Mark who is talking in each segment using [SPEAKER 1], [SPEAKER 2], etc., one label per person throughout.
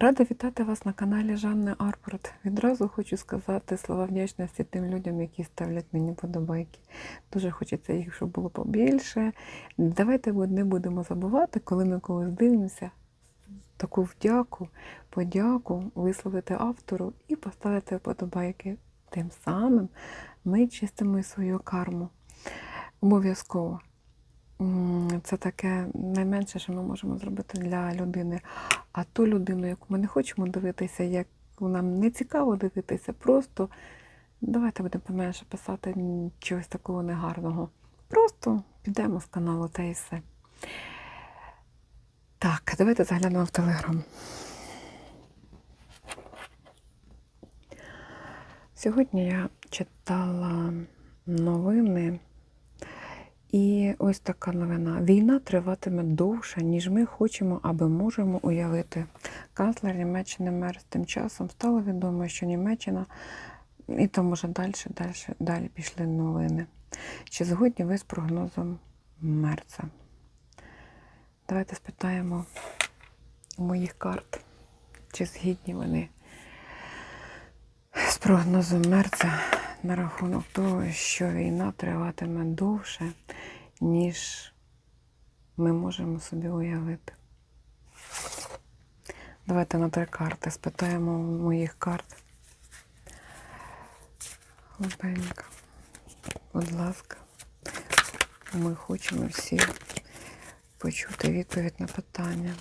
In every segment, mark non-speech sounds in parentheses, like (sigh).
[SPEAKER 1] Рада вітати вас на каналі Жанни Арпорт. Відразу хочу сказати слова вдячності тим людям, які ставлять мені подобайки. Дуже хочеться їх, щоб було побільше. Давайте не будемо забувати, коли ми когось дивимося, таку вдяку, подяку висловити автору і поставити вподобайки. Тим самим ми чистимо свою карму. Обов'язково. Це таке найменше, що ми можемо зробити для людини. А ту людину, яку ми не хочемо дивитися, яку нам не цікаво дивитися, просто давайте будемо поменше писати чогось такого негарного. Просто підемо з каналу та і все. Так, давайте заглянемо в Телеграм. Сьогодні я читала новини. І ось така новина. Війна триватиме довше, ніж ми хочемо або можемо уявити. Канцлер Німеччини Мерц тим часом стало відомо, що Німеччина, і там уже далі, далі, далі пішли новини. Чи згодні ви з прогнозом Мерца? Давайте спитаємо моїх карт, чи згідні вони з прогнозом Мерца на рахунок того, що війна триватиме довше, ніж ми можемо собі уявити. Давайте на три карти спитаємо моїх карт. Лупенька, будь ласка, ми хочемо всі почути відповідь на питання.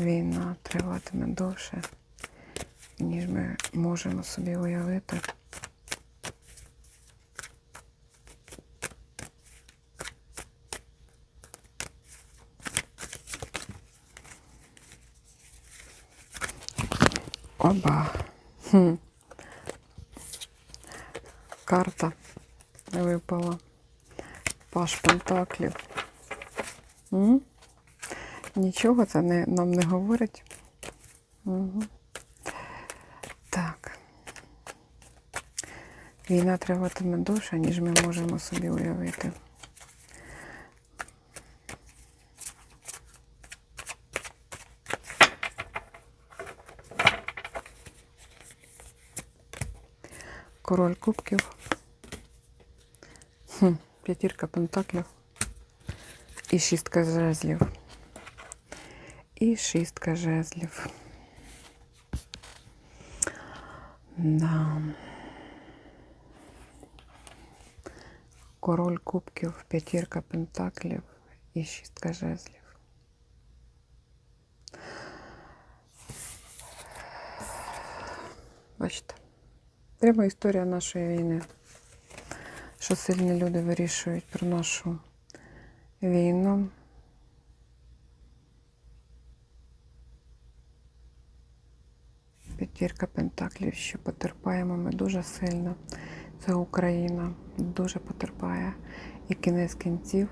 [SPEAKER 1] Війна триватиме довше, ніж ми можемо собі уявити. Оба. Хм. Карта випала. Паш Пентаклів. М? Нічого це не, нам не говорить. Угу. Так. Війна триватиме довше, ніж ми можемо собі уявити. Король кубків. Хм, п'ятірка пентаклів. І шістка жезлів. І шістка жезлів. Да. Король кубків, п'ятірка пентаклів і шістка жезлів. Бачите, Прямо історія нашої війни. Що сильні люди вирішують про нашу війну. П'ятірка Пентаклів, що потерпаємо ми дуже сильно. Це Україна дуже потерпає. І кінець кінців,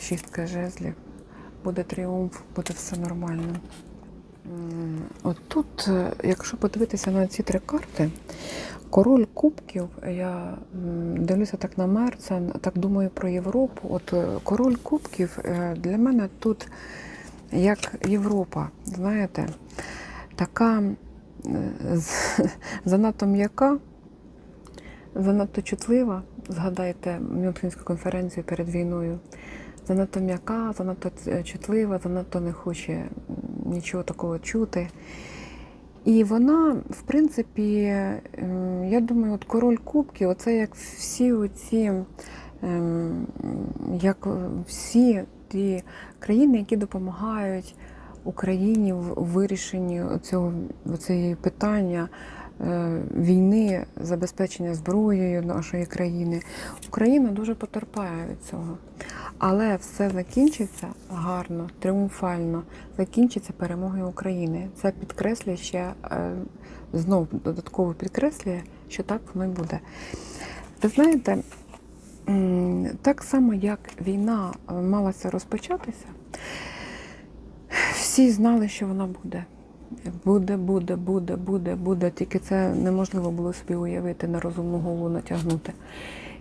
[SPEAKER 1] шістка жезлів, буде тріумф, буде все нормально. От тут, е, якщо подивитися на ці три карти, король кубків, я дивлюся так на Мерца, так думаю про Європу. От е, король кубків е, для мене тут як Європа, знаєте, така (laughs) занадто м'яка, занадто чутлива. Згадайте Мюнхенську конференцію перед війною. Занадто м'яка, занадто чутлива, занадто не хоче нічого такого чути. І вона, в принципі, ем, я думаю, от король кубків, оце як всі оці, ем, як всі ті країни, які допомагають Україні в вирішенні цього питання війни, забезпечення зброєю нашої країни. Україна дуже потерпає від цього. Але все закінчиться гарно, тріумфально, закінчиться перемогою України. Це підкреслює ще е, знов додатково підкреслює, що так воно й буде. Ви знаєте, так само як війна е, малася розпочатися, всі знали, що вона буде. Буде, буде, буде, буде, буде. Тільки це неможливо було собі уявити, на розумну голову натягнути.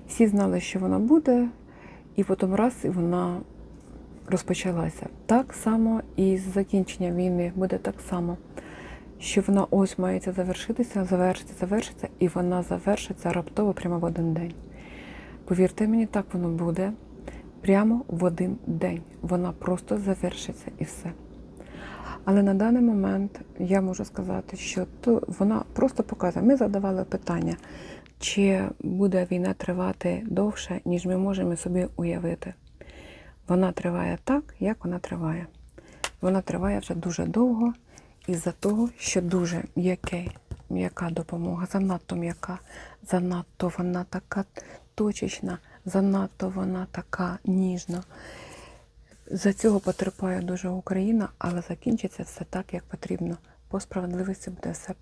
[SPEAKER 1] Всі знали, що вона буде, і потім раз, і вона розпочалася. Так само і з закінченням війни буде так само, що вона ось мається завершитися, завершиться, завершиться, і вона завершиться раптово прямо в один день. Повірте мені, так воно буде прямо в один день. Вона просто завершиться і все. Але на даний момент я можу сказати, що то вона просто показує. Ми задавали питання, чи буде війна тривати довше, ніж ми можемо собі уявити. Вона триває так, як вона триває. Вона триває вже дуже довго, із-за того, що дуже м'яке, м'яка допомога, занадто м'яка, занадто вона така точечна, занадто вона така ніжна. За цього потерпає дуже Україна, але закінчиться все так, як потрібно. По справедливості буде все.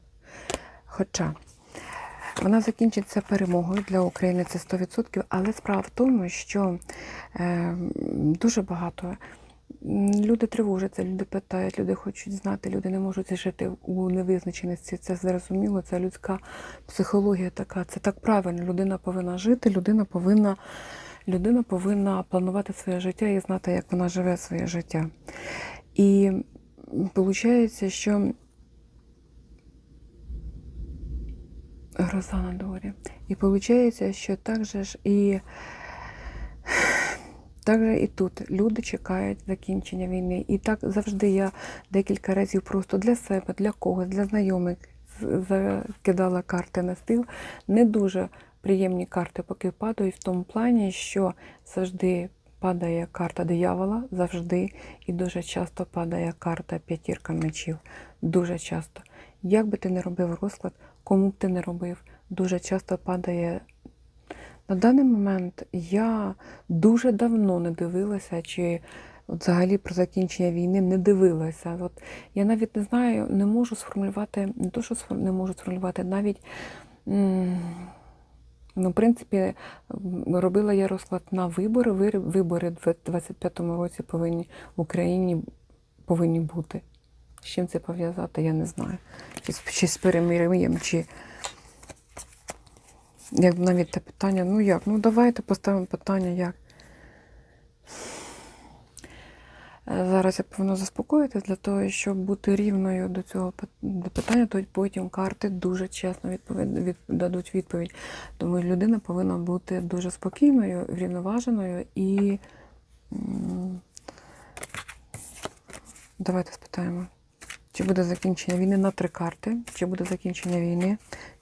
[SPEAKER 1] Хоча вона закінчиться перемогою для України, це 100%, але справа в тому, що е, дуже багато люди тривожаться, люди питають, люди хочуть знати, люди не можуть жити у невизначеності. Це зрозуміло, це людська психологія така. Це так правильно. Людина повинна жити, людина повинна людина повинна планувати своє життя і знати, як вона живе своє життя. І виходить, що гроза на дворі. І виходить, що так же ж і так же і тут люди чекають закінчення війни. І так завжди я декілька разів просто для себе, для когось, для знайомих закидала карти на стіл. Не дуже приємні карти поки падають в тому плані, що завжди падає карта диявола, завжди і дуже часто падає карта п'ятірка мечів. Дуже часто. Як би ти не робив розклад, кому б ти не робив, дуже часто падає. На даний момент я дуже давно не дивилася, чи взагалі про закінчення війни не дивилася. От я навіть не знаю, не можу сформулювати, не то, що не можу сформулювати, навіть. Ну, в принципі, робила я розклад на вибори. Вибори в 25-му році повинні в Україні повинні бути. З чим це пов'язати, я не знаю. Чи чи з перемир'ям, чи як навіть те питання, ну як? Ну давайте поставимо питання, як. Е, Зараз я повинна заспокоїтись для того, щоб бути рівною до цього питання, то потім карти дуже чесно відповідь, від, дадуть відповідь. Тому людина повинна бути дуже спокійною, врівноваженою і давайте спитаємо, чи буде закінчення війни на три карти, чи буде закінчення війни.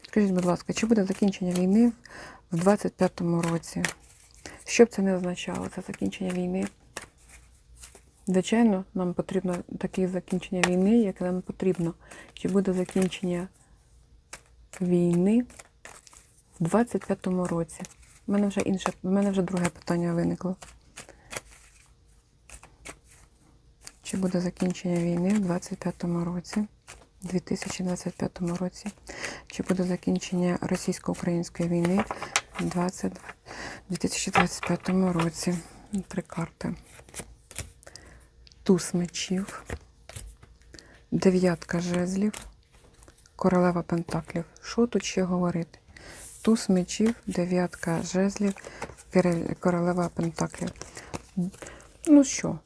[SPEAKER 1] Скажіть, будь ласка, чи буде закінчення війни в 25-му році? Що б це не означало? Це закінчення війни. Звичайно, нам потрібно таке закінчення війни, яке нам потрібно. Чи буде закінчення війни в 25-му році? У мене вже інше, в мене вже друге питання виникло. Чи буде закінчення війни в 25-му році? 2025 році? Чи буде закінчення російсько-української війни в 20 2025 році? Три карти. Туз мечів, дев'ятка жезлів, королева пентаклів. Що тут ще говорити? Туз мечів, дев'ятка жезлів, королева пентаклів. Ну що,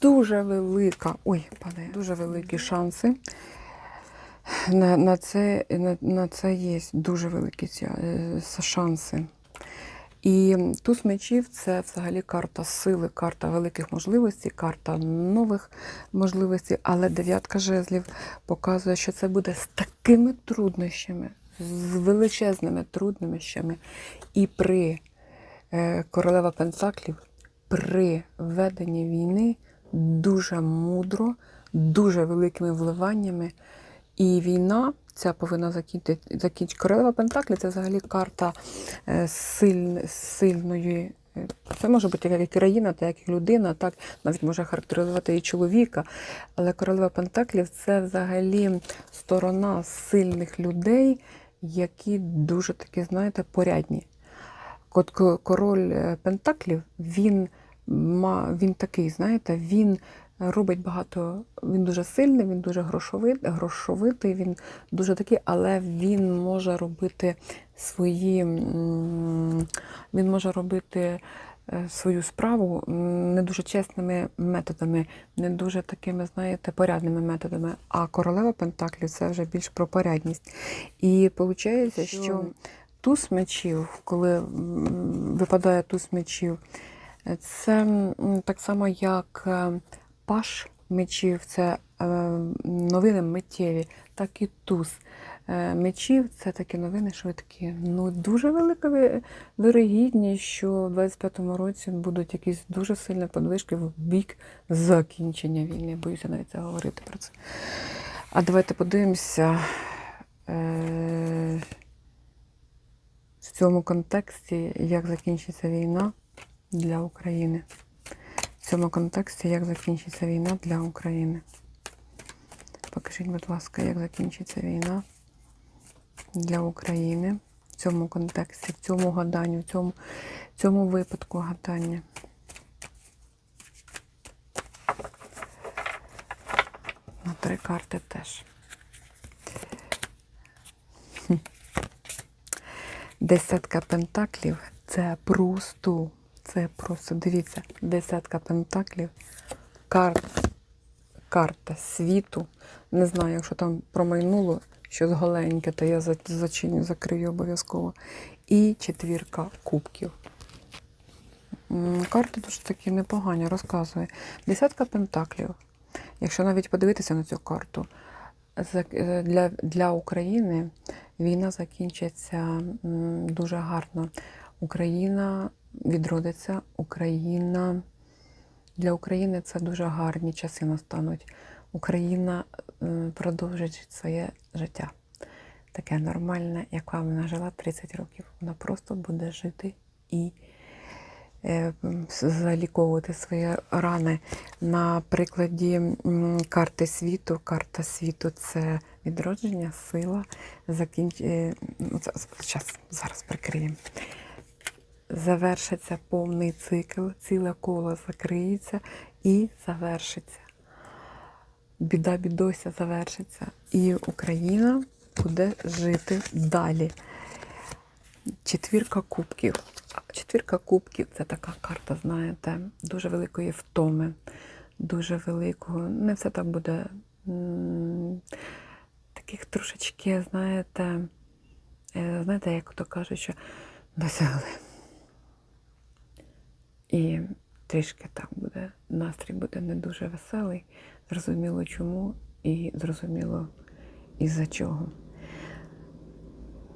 [SPEAKER 1] дуже велика, ой, падає, дуже великі шанси. На, на, це, на, на це є дуже великі ці, е, шанси. І туз мечів це взагалі карта сили, карта великих можливостей, карта нових можливостей, але дев'ятка жезлів показує, що це буде з такими труднощами, з величезними труднощами. І при е, королева Пентаклів, при веденні війни дуже мудро, дуже великими вливаннями. І війна ця повинна закінчити. закінчити. Королева Пентаклі це взагалі карта е, силь, сильної. е, Це може бути як і країна, так як і людина, так навіть може характеризувати і чоловіка. Але королева Пентаклів це взагалі сторона сильних людей, які дуже такі, знаєте, порядні. От король е, Пентаклів, він, він такий, знаєте, він робить багато, він дуже сильний, він дуже грошовитий, він дуже такий, але він може робити свої, він може робити е, свою справу не дуже чесними методами, не дуже такими, знаєте, порядними методами. А королева Пентаклів це вже більш про порядність. І виходить, що туз мечів, коли випадає туз мечів, це так само, як е, паш мечів, це е, новини миттєві, так і туз е, мечів це такі новини швидкі. Ну, дуже велика ви- вирогідність, що в 25-му році будуть якісь дуже сильні подвижки в бік закінчення війни. Боюся навіть це говорити про це. А давайте подивимося. Е- в цьому контексті, як закінчиться війна для України. В цьому контексті, як закінчиться війна для України. Покажіть, будь ласка, як закінчиться війна для України в цьому контексті, в цьому гаданні, в цьому, в цьому випадку гадання. На три карти теж. Десятка пентаклів це просто, це просто, дивіться, десятка пентаклів, карт, карта світу. Не знаю, якщо там промайнуло щось голеньке, то я зачиню, закрию обов'язково. І четвірка кубків. Карти дуже такі непогані, розказує. Десятка пентаклів. Якщо навіть подивитися на цю карту, е, для, для України війна закінчиться дуже гарно. Україна відродиться, Україна для України це дуже гарні часи настануть. Україна продовжить своє життя. Таке нормальне, яка вона жила 30 років. Вона просто буде жити і е, заліковувати свої рани. На прикладі карти світу. Карта світу це відродження, сила, закінч... е, ну, Щас, зараз прикриємо. Завершиться повний цикл, ціле коло закриється і завершиться. Біда бідося завершиться. І Україна буде жити далі. Четвірка кубків. Четвірка кубків це така карта, знаєте, дуже великої втоми, дуже великого. Не все так буде. Таких трошечки, знаєте, е, знаєте, як то кажуть, що досягли. І трішки так буде, настрій буде не дуже веселий. Зрозуміло чому і зрозуміло із-за чого.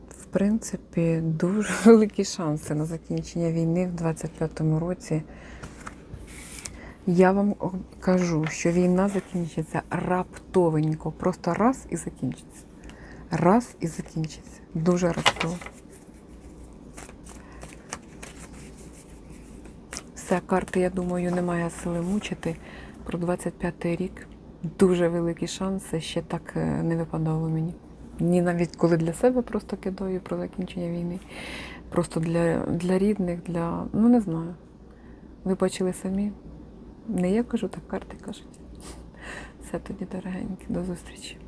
[SPEAKER 1] В принципі, дуже (laughs) великі шанси на закінчення війни в 25-му році. Я вам кажу, що війна закінчиться раптовенько. Просто раз і закінчиться. Раз і закінчиться. Дуже раптово. Все, карти, я думаю, немає сили мучити. Про 25-й рік дуже великі шанси. Ще так е, не випадало мені. Ні, навіть коли для себе просто кидаю про закінчення війни. Просто для, для рідних, для. ну не знаю. Ви бачили самі. Не я кажу, так карти кажуть. Все тоді, дорогенькі, до зустрічі.